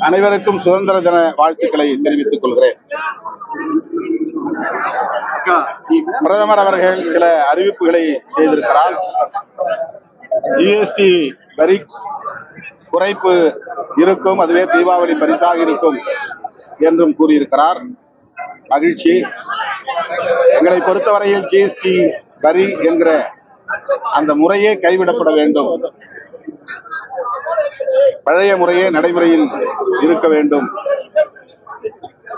அனைவருக்கும் சுதந்திர தின வாழ்த்துக்களை தெரிவித்துக் கொள்கிறேன். பிரதமர் அவர்கள் சில அறிவிப்புகளை செய்திருக்கிறார். ஜிஎஸ்டி வரி குறைப்பு இருக்கும் அதுவே தீபாவளி பரிசாக இருக்கும் என்றும் கூறியிருக்கிறார். மகிழ்ச்சி. எங்களை பொறுத்தவரையில் ஜிஎஸ்டி வரி என்கிற அந்த முறையே கைவிடப்பட வேண்டும். பழைய முறையே நடைமுறையில் இருக்க வேண்டும்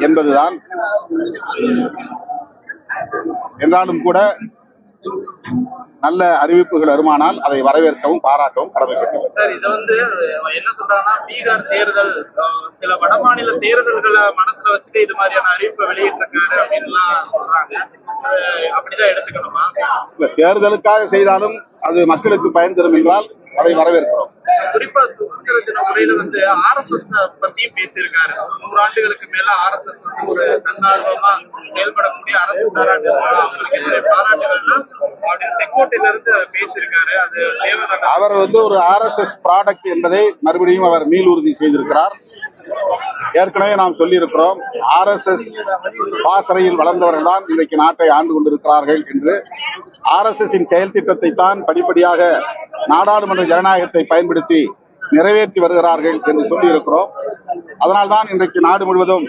என்பதுதான் என்றாலும் கூட நல்ல அறிவிப்புகள் வருமானால் அதை வரவேற்கவும் பாராட்டவும் கடமைப்பட்டது சார் இது வந்து என்ன சொல்றாங்கன்னா பீகார் தேர்தல் சில வடமாநில தேர்தல்களை மனசுல வச்சுட்டு இது மாதிரியான அறிவிப்பை வெளியிட்டிருக்காரு அப்படின்லாம் சொல்றாங்க. அப்படிதான் எடுத்துக்கணுமா? இல்ல, தேர்தலுக்காக செய்தாலும் அது மக்களுக்கு பயன் தரும் என்றால் அதை வரவேற்கிறோம். குறிப்பா சுதந்திர தின உரையில வந்து ஆர் எஸ் எஸ் பத்தியும் பேசியிருக்காரு. நூறு ஆண்டுகளுக்கு மேல ஆர் எஸ் எஸ் வந்து ஒரு தன்னார்வமா செயல்படக்கூடிய அரசு பாராட்டு அவங்களுக்கு பாராட்டுகள்லாம் அப்படின்னு செங்கோட்டையில இருந்து பேசியிருக்காரு. அது அவர் வந்து ஒரு ஆர்எஸ்எஸ் ப்ராடக்ட் என்பதை மறுபடியும் அவர் மீளுறுதி செய்திருக்கிறார். ஏற்கனவே நாம் சொல்லியிருக்கிறோம் ஆர்எஸ்எஸ் பாசறையில் வளர்ந்தவர்கள் தான் இன்றைக்கு நாட்டை ஆண்டு கொண்டிருக்கிறார்கள் என்று. ஆர்எஸ்எஸின் இன் செயல் திட்டத்தை தான் படிப்படியாக நாடாளுமன்ற ஜனநாயகத்தை பயன்படுத்தி நிறைவேற்றி வருகிறார்கள் என்று சொல்லியிருக்கிறோம். அதனால்தான் இன்றைக்கு நாடு முழுவதும்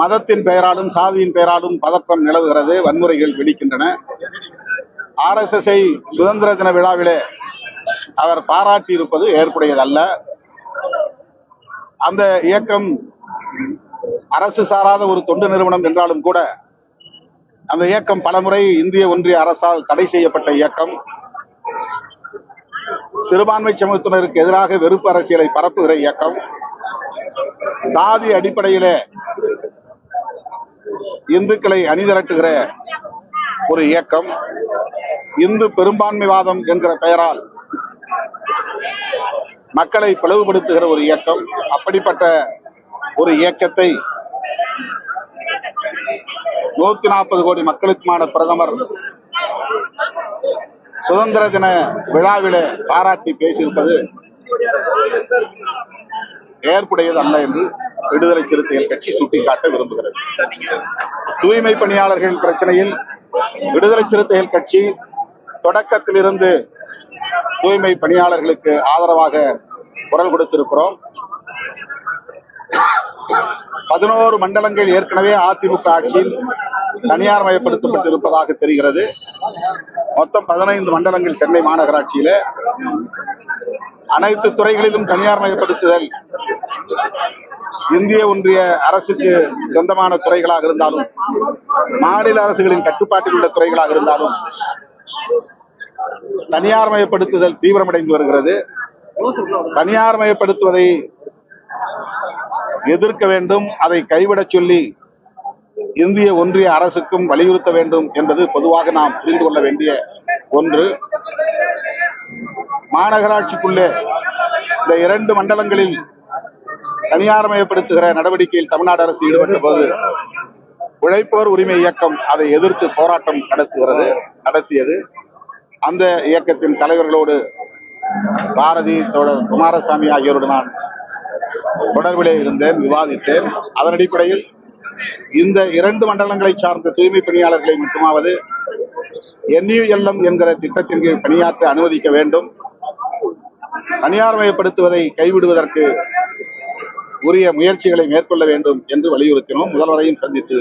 மதத்தின் பெயராலும் சாதியின் பெயராலும் பதற்றம் நிலவுகிறது வன்முறைகள் வெடிக்கின்றன. ஆர்எஸ்எஸ்ஐ சுதந்திர தின விழாவிலே அவர் பாராட்டி இருப்பது ஏற்புடையதல்ல. அந்த இயக்கம் அரசு சாராத ஒரு தொண்டு நிறுவனம் என்றாலும் கூட அந்த இயக்கம் பலமுறை இந்திய ஒன்றிய அரசால் தடை செய்யப்பட்ட இயக்கம். சிறுபான்மை சமூகத்தினருக்கு எதிராக வெறுப்பு அரசியலை பரப்புகிற இயக்கம். சாதி அடிப்படையில இந்துக்களை அணிதிரட்டுகிற ஒரு இயக்கம். இந்து பெரும்பான்மைவாதம் என்கிற பெயரால் மக்களை பிளவுபடுத்துகிற ஒரு இயக்கம் அப்படிப்பட்ட ஒரு இயக்கத்தை நூத்தி நாற்பது கோடி மக்களுக்குமான பிரதமர் சுதந்திர தின விழாவில பாராட்டி பேசியிருப்பது ஏற்புடையது அல்ல என்று விடுதலை சிறுத்தைகள் கட்சி சுட்டிக்காட்ட விரும்புகிறது. தூய்மை பணியாளர்கள் பிரச்சனையில் விடுதலை சிறுத்தைகள் கட்சி தொடக்கத்திலிருந்து தூய்மை பணியாளர்களுக்கு ஆதரவாக குரல் கொடுத்திருக்கிறோம். பதினோரு மண்டலங்கள் ஏற்கனவே அதிமுக ஆட்சியில் தனியார் மயப்படுத்தப்பட்டிருப்பதாக தெரிகிறது. மொத்தம் பதினைந்து மண்டலங்கள் சென்னை மாநகராட்சியில. அனைத்து துறைகளிலும் தனியார் மயப்படுத்துதல் இந்திய ஒன்றிய அரசுக்கு சொந்தமான துறைகளாக இருந்தாலும் மாநில அரசுகளின் கட்டுப்பாட்டில் உள்ள துறைகளாக இருந்தாலும் தனியார் மயப்படுத்துதல் தீவிரமடைந்து வருகிறது. தனியார் மயப்படுத்துவதை எதிர்க்க வேண்டும் அதை கைவிடச் சொல்லி இந்திய ஒன்றிய அரசுக்கும் வலியுறுத்த வேண்டும் என்பது பொதுவாக நாம் புரிந்து கொள்ள வேண்டிய ஒன்று. மாநகராட்சிக்குள்ளே இந்த இரண்டு மண்டலங்களில் தனியார்மயப்படுத்துகிற நடவடிக்கையில் தமிழ்நாடு அரசு ஈடுபட்ட போது உழைப்போர் உரிமை இயக்கம் அதை எதிர்த்து போராட்டம் நடத்துகிறது நடத்தியது. அந்த இயக்கத்தின் தலைவர்களோடு பாரதி தோழர் குமாரசாமி ஆகியோரோடு நான் தொடர்பிலே இருந்தேன் விவாதித்தேன். அதன் அடிப்படையில் இந்த இரண்டு மண்டலங்களை சார்ந்த தூய்மை பணியாளர்களை மட்டுமாவது என்யூஎல்எம் என்கிற திட்டத்தின் கீழ் பணியாற்ற அனுமதிக்க வேண்டும். தனியார் மயப்படுத்துவதை கைவிடுவதற்கு உரிய முயற்சிகளை மேற்கொள்ள வேண்டும் என்று வலியுறுத்தினோம். முதல்வரையும் சந்தித்து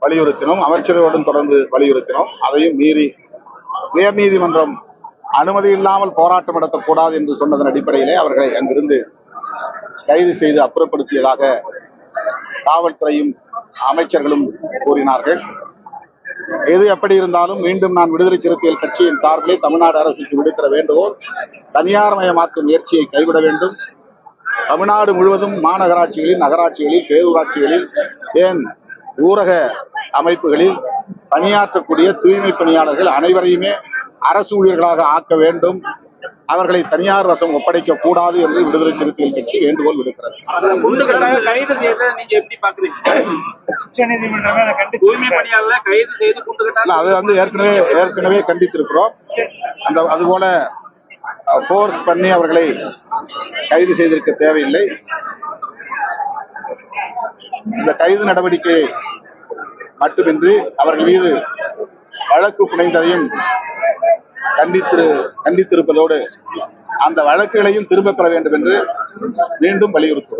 வலியுறுத்தினோம். அமைச்சரோடும் தொடர்ந்து வலியுறுத்தினோம். அதையும் மீறி உயர்நீதிமன்றம் அனுமதி இல்லாமல் போராட்டம் நடத்தக்கூடாது என்று சொன்னதன் அடிப்படையிலே அவர்களை அங்கிருந்து கைது செய்து அப்புறப்படுத்தியதாக காவல்துறையும் அமைச்சர்களும் கூறினார்கள். எது எப்படி இருந்தாலும் மீண்டும் நான் விடுதலை சிறுத்தைகள் கட்சியின் சார்பிலே தமிழ்நாடு அரசுக்கு விடுக்கிற வேண்டுகோள் தனியார் மயமாக்கும் முயற்சியை கைவிட வேண்டும். தமிழ்நாடு முழுவதும் மாநகராட்சிகளில் நகராட்சிகளில் பேரூராட்சிகளில் ஏன் ஊரக அமைப்புகளில் பணியாற்றக்கூடிய தூய்மை பணியாளர்கள் அனைவரையுமே அரசு ஊழியர்களாக ஆக்க வேண்டும். அவர்களை தனியார் வசம் ஒப்படைக்க கூடாது என்று விடுதலை சிறுத்தைகள் கட்சி வேண்டுகோள் விடுக்கிறது. அது வந்து ஏற்கனவே ஏற்கனவே கண்டித்திருக்கிறோம். அந்த அதுபோல ஃபோர்ஸ் பண்ணி அவர்களை கைது செய்திருக்க தேவையில்லை. இந்த கைது நடவடிக்கையை மட்டுமின்றி அவர்கள் மீது வழக்கு புனைந்ததையும் கண்டித்து கண்டித்திருப்பதோடு அந்த வழக்குகளையும் திரும்பப் பெற வேண்டும் என்று மீண்டும் வலியுறுத்துகிறோம்.